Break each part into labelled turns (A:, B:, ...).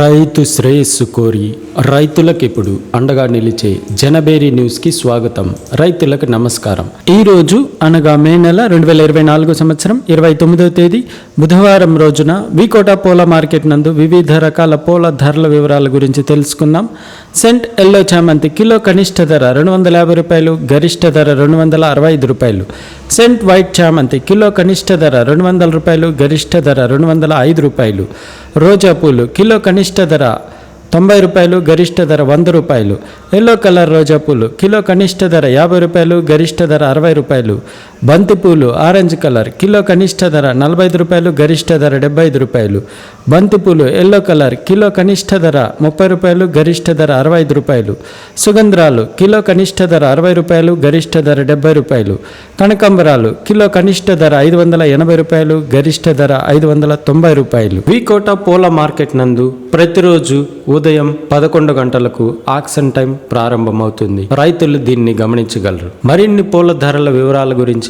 A: రైతు శ్రేయస్సు కోరి రైతులకు ఇప్పుడు అండగా నిలిచే జనబేరి న్యూస్కి స్వాగతం. రైతులకు నమస్కారం. ఈ రోజు అనగా మే నెల రెండు వేల ఇరవై నాలుగు సంవత్సరం ఇరవై తొమ్మిదవ తేదీ బుధవారం రోజున వికోట పూల మార్కెట్ నందు వివిధ రకాల పూల ధరల వివరాల గురించి తెలుసుకుందాం. సెంట్ ఎల్లో చామంతి కిలో కనిష్ట ధర రెండు వందల యాభై రూపాయలు గరిష్ట ధర రెండు వందల అరవై ఐదు రూపాయలు. సెంట్ వైట్ చామంతి కిలో కనిష్ట ధర రెండు వందల రూపాయలు గరిష్ట ధర రెండు వందల ఐదు రూపాయలు. రోజా పూలు కిలో కనిష్ట ధర తొంభై రూపాయలు గరిష్ట ధర వంద రూపాయలు. ఎల్లో కలర్ రోజా పూలు కిలో కనిష్ట ధర యాభై రూపాయలు గరిష్ట ధర అరవై రూపాయలు. బంతిపూలు ఆరెంజ్ కలర్ కిలో కనిష్ట ధర నలభై ఐదు రూపాయలు గరిష్ట ధర డెబ్బై ఐదు రూపాయలు. బంతిపూలు ఎల్లో కలర్ కిలో కనిష్ట ధర ముప్పై రూపాయలు గరిష్ట ధర అరవై ఐదు రూపాయలు. సుగంధ్రాలు కిలో కనిష్ట ధర అరవై రూపాయలు గరిష్ట ధర డెబ్బై రూపాయలు. కనకంబరాలు కిలో కనిష్ట ధర ఐదు వందల ఎనభై రూపాయలు గరిష్ట ధర ఐదు వందల తొంభై రూపాయలు. వికోట పూల మార్కెట్ నందు ప్రతిరోజు ఉదయం పదకొండు గంటలకు ఆక్సన్ టైం ప్రారంభమవుతుంది. రైతులు దీన్ని గమనించగలరు. మరిన్ని పూల ధరల వివరాల గురించి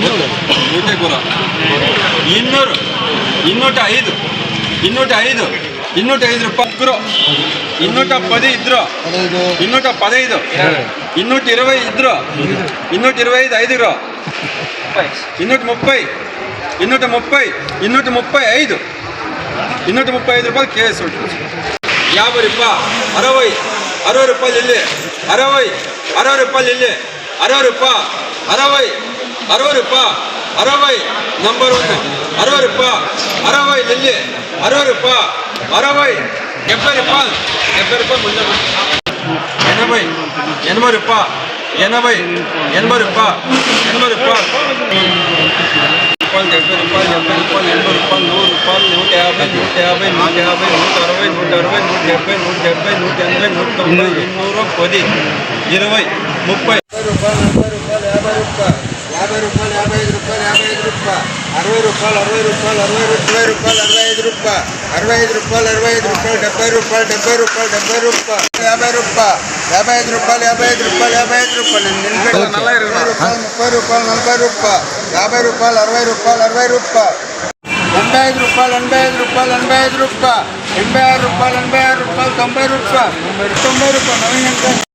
A: ನೂಟಕ್ಕೂರು
B: ಇನ್ನೂರು. ಇನ್ನೂಟ ಐದು ಇನ್ನೂಟ ಐದು ಇನ್ನೂಟ ಐದು ರೂಪಾಯಿ ಇನ್ನೂಟ ಪದಿ ಇದ್ರು. ಇನ್ನೂಟ ಪದೈದು ಇನ್ನೂಟ ಇರವೈ ಇದ್ರು. ಇನ್ನೂಟ ಇರವೈದು ಐದು ಐದು ಇನ್ನೂಟ ಮುಪ್ಪೈ ಇನ್ನೂಟ ಮುಪ್ಪೈ ಇನ್ನೂಟ ಮುಪ್ಪೈ ಐದು ಇನ್ನೂಟ ಮುಪ್ಪೈ ಐದು ರೂಪಾಯಿ ಕೆ ಎಸ್ ಯಾಭೈ ರೂಪಾಯಿ? ಅರವೈ. ಅರವ ರೂಪಾಯಿ ಇಲ್ಲಿ. ಅರವೈ. ಅರವ ರೂಪಾಯಿ ಇಲ್ಲಿ. ಅರವ ರೂಪಾಯಿ. ಅರವೈ. అరవై రూపాయ అరవై నంబర్ వన్ అరవై రూపాయ అరవై ఇల్లి అరవై రూపాయ అరవై డెబ్బై రూపాయలు డెబ్బై రూపాయలు ముందు ఎనభై ఎనభై రూపాయ ఎనభై ఎనభై రూపాయ ఎనభై రూపాయలు రూపాయలు డెబ్బై రూపాయలు డెబ్బై రూపాయలు ఎనభై రూపాయలు నూరు రూపాయలు నూట యాభై నూట యాభై నూట యాభై నూట అరవై నూట అరవై నూట డెబ్బై నూట డెబ్బై నూట ఎనభై నూట తొంభై ఎన్నూరు పది ఇరవై ముప్పై
C: రూపాయలు నలభై రూపాయలు యాభై రూపాయలు యాభై రూపాయలు యాభై ఐదు రూపాయలు యాభై ఐదు రూపాయలు అరవై రూపాయలు అరవై రూపాయలు అరవై రూపాయలు అరవై ఐదు రూపాయలు అరవై ఐదు రూపాయలు డెబ్బై రూపాయలు డెబ్బై రూపాయలు డెబ్బై రూపాయలు యాభై రూపాయలు యాభై ఐదు రూపాయలు యాభై ఐదు రూపాయలు యాభై ఐదు రూపాయలు నిలబెట్టి నలభై రూపాయలు ముప్పై రూపాయలు నలభై రూపాయలు యాభై రూపాయలు అరవై రూపాయలు అరవై రూపాయలు ఎనభై ఐదు రూపాయలు ఎనభై ఐదు రూపాయలు ఎనభై ఐదు రూపాయలు ఎనభై ఆరు రూపాయలు ఎనభై ఆరు రూపాయలు తొంభై రూపాయలు తొంభై రూపాయలు నవీన్